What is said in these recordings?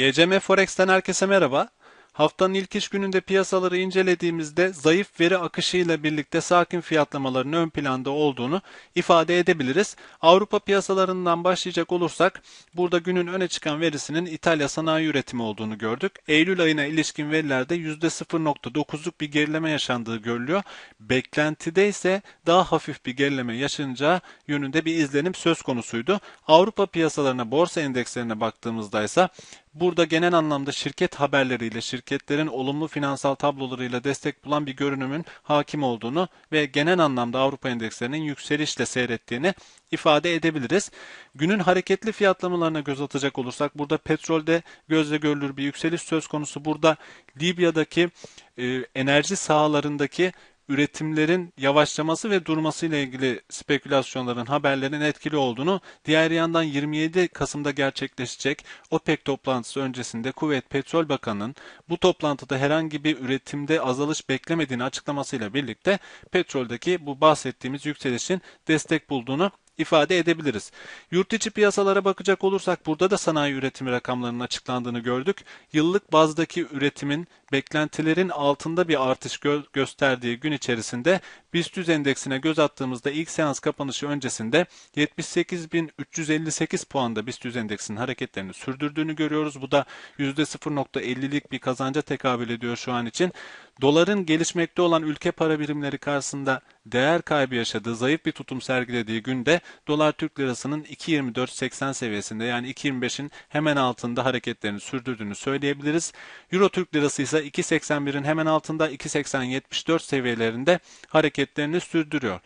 GCM Forex'ten herkese merhaba. Haftanın ilk iş gününde piyasaları incelediğimizde zayıf veri akışıyla birlikte sakin fiyatlamaların ön planda olduğunu ifade edebiliriz. Avrupa piyasalarından başlayacak olursak burada günün öne çıkan verisinin İtalya sanayi üretimi olduğunu gördük. Eylül ayına ilişkin verilerde %0.9'luk bir gerileme yaşandığı görülüyor. Beklentide ise daha hafif bir gerileme yaşanacağı yönünde bir izlenim söz konusuydu. Avrupa piyasalarına, borsa endekslerine baktığımızda ise Burada genel anlamda şirket haberleriyle, şirketlerin olumlu finansal tablolarıyla destek bulan bir görünümün hakim olduğunu ve genel anlamda Avrupa endekslerinin yükselişle seyrettiğini ifade edebiliriz. Günün hareketli fiyatlamalarına göz atacak olursak burada petrolde gözle görülür bir yükseliş söz konusu. Burada Libya'daki e, enerji sahalarındaki üretimlerin yavaşlaması ve durması ile ilgili spekülasyonların, haberlerin etkili olduğunu, diğer yandan 27 Kasım'da gerçekleşecek OPEC toplantısı öncesinde Kuvvet Petrol Bakanı'nın bu toplantıda herhangi bir üretimde azalış beklemediğini açıklamasıyla birlikte petroldeki bu bahsettiğimiz yükselişin destek bulduğunu ifade edebiliriz. Yurt içi piyasalara bakacak olursak burada da sanayi üretimi rakamlarının açıklandığını gördük. Yıllık bazdaki üretimin beklentilerin altında bir artış gö gösterdiği gün içerisinde BIST 100 endeksine göz attığımızda ilk seans kapanışı öncesinde 78.358 puanda BIST 100 endeksinin hareketlerini sürdürdüğünü görüyoruz. Bu da %0.50'lik bir kazanca tekabül ediyor şu an için. Doların gelişmekte olan ülke para birimleri karşısında değer kaybı yaşadığı, zayıf bir tutum sergilediği günde dolar Türk lirasının 2.24.80 seviyesinde yani 2.25'in hemen altında hareketlerini sürdürdüğünü söyleyebiliriz. Euro Türk lirası ise 2.81'in hemen altında 2.80.74 seviyelerinde hareketlerini sürdürüyor.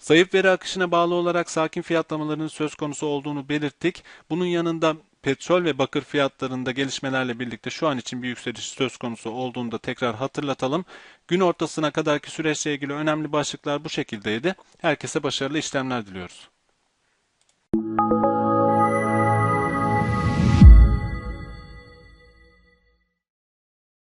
Zayıf veri akışına bağlı olarak sakin fiyatlamaların söz konusu olduğunu belirttik. Bunun yanında petrol ve bakır fiyatlarında gelişmelerle birlikte şu an için bir yükseliş söz konusu olduğunu da tekrar hatırlatalım. Gün ortasına kadarki süreçle ilgili önemli başlıklar bu şekildeydi. Herkese başarılı işlemler diliyoruz.